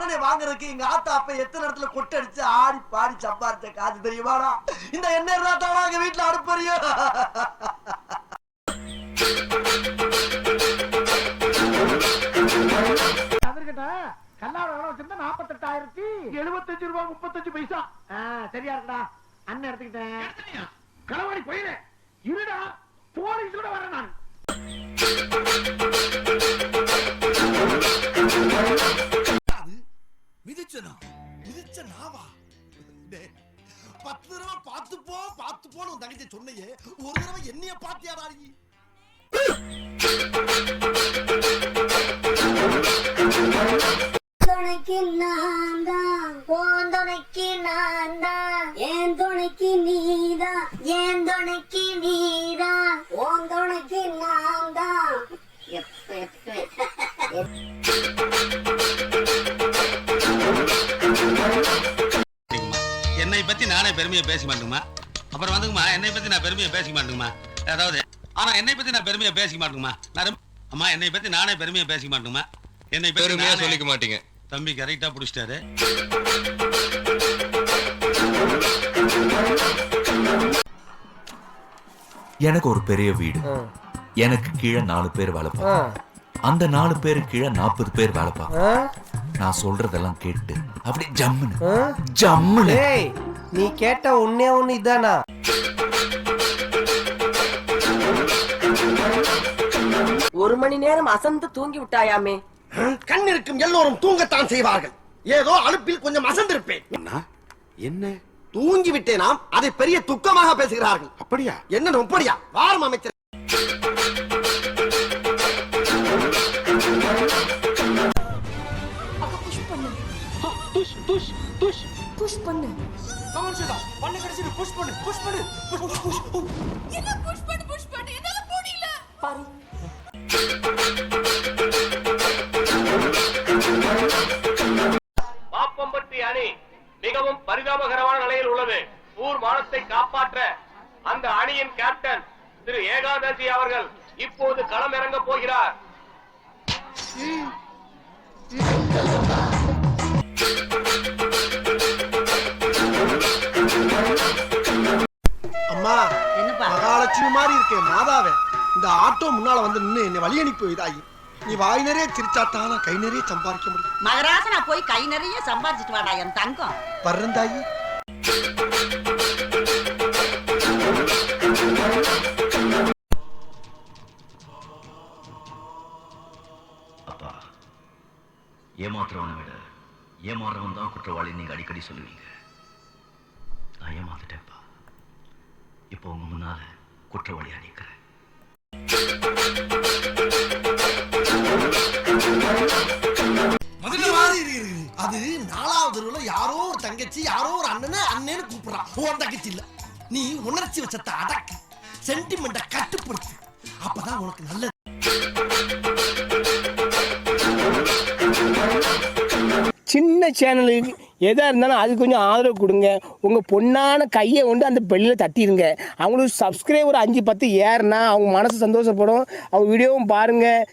வாங்குறதுக்கு எங்க ஆத்தா அப்ப எத்தனை இடத்துல கொட்டடிச்சு ஆடி பாடி சம்பாரிச்ச காசு தெரியுமாடா? இந்த எண்ணெய் இருந்தா தான் எங்க வீட்டுல வச்சிருந்தா நாற்பத்தெட்டாயிரத்தி எழுபத்தஞ்சு ரூபாய் முப்பத்தஞ்சு பைசா. ஆ, சரியா இருக்குடா. அண்ணன் எடுத்துக்கிட்டேன். களவாடி போயிரு இருடா. மிதிச்சனா மிதிச்ச நாவா பத்து தடவை பார்த்து போ பார்த்து போன்னு உன் தங்கச்சி சொன்னையே ஒரு தடவை என்னைய பாத்தியாடா நானே பெருமையை பேச மாட்டேங்குமா அப்புறம் வந்துங்கம்மா என்னை பத்தி நான் பெருமையை பேச மாட்டேங்குமா அதாவது ஆனா என்னை பத்தி நான் பெருமையை பேச மாட்டேங்குமா நான் அம்மா என்னை பத்தி நானே பெருமையை பேச மாட்டேங்குமா என்னை பத்தி பெருமையா நானே- சொல்லிக்க மாட்டீங்க. தம்பி கரெக்டா புடிச்சிட்டாரு. எனக்கு ஒரு பெரிய வீடு. எனக்கு கீழே நாலு பேர் வேலை பார்ப்பாங்க. அந்த நாலு பேரு கீழே நாற்பது பேர் வேலை பார்ப்பாங்க. நான் சொல்றதெல்லாம் கேட்டு அப்படி ஜம்முன்னு ஜம்முன்னு. ஏய் நீ கேட்ட ஒன்னே ஒண்ணு இதானா? ஒரு மணி நேரம் அசந்து தூங்கி விட்டாயாமே. கண் இருக்கும் எல்லோரும் தூங்கத்தான் செய்வார்கள். ஏதோ அலுப்பில் கொஞ்சம் அசந்திருப்பேன். என்ன? தூங்கி விட்டேனாம் அதை பெரிய துக்கமாக பேசுகிறார்கள். அப்படியா? என்ன நொப்படியா வாரம் அமைச்சர். பாப்பம்பட்டி அணி மிகவும் பரிதாபகரமான நிலையில் உள்ளது. ஊர் மானத்தை காப்பாற்ற அந்த அணியின் கேப்டன் திரு ஏகாதசி அவர்கள் இப்போது களம் இறங்க போகிறார். இந்த ஆட்டோ முன்னால வந்து நின்னு என்னை வழி அனுப்பி வைதாயி. நீ வாய் நிறைய சிரிச்சாத்தான கை நிறைய சம்பாதிக்க முடியும். மகராசனா போய் கை நிறைய சம்பாதிச்சிட்டு வாடா என் தங்கம். வர்றந்தாயி அப்பா ஏமாத்துறவனை விட ஏமாறுறவன் தான் குற்றவாளி நீங்க அடிக்கடி சொல்லுவீங்க. நான் ஏமாத்துட்டேன்ப்பா இப்போ உங்க முன்னால குற்றவாளியா நிக்கிறேன். தங்கச்சி யாரோ ஒரு அண்ணனை அண்ணேன்னு கூப்பிடுறான். உன் தங்கச்சி இல்ல. நீ உணர்ச்சி வச்சத்தை அடக்கு. சென்டிமெண்ட கட்டுப்படுத்து. அப்பதான் உனக்கு நல்லது. சின்ன சேனலுக்கு எதாக இருந்தாலும் அது கொஞ்சம் ஆதரவு கொடுங்க. உங்கள் பொண்ணான கையை கொண்டு அந்த பெல்லில் தட்டிடுங்க அவங்களுக்கு சப்ஸ்கிரைபர் அஞ்சு பத்து ஏறுனா அவங்க மனசு சந்தோஷப்படும். அவங்க வீடியோவும் பாருங்கள்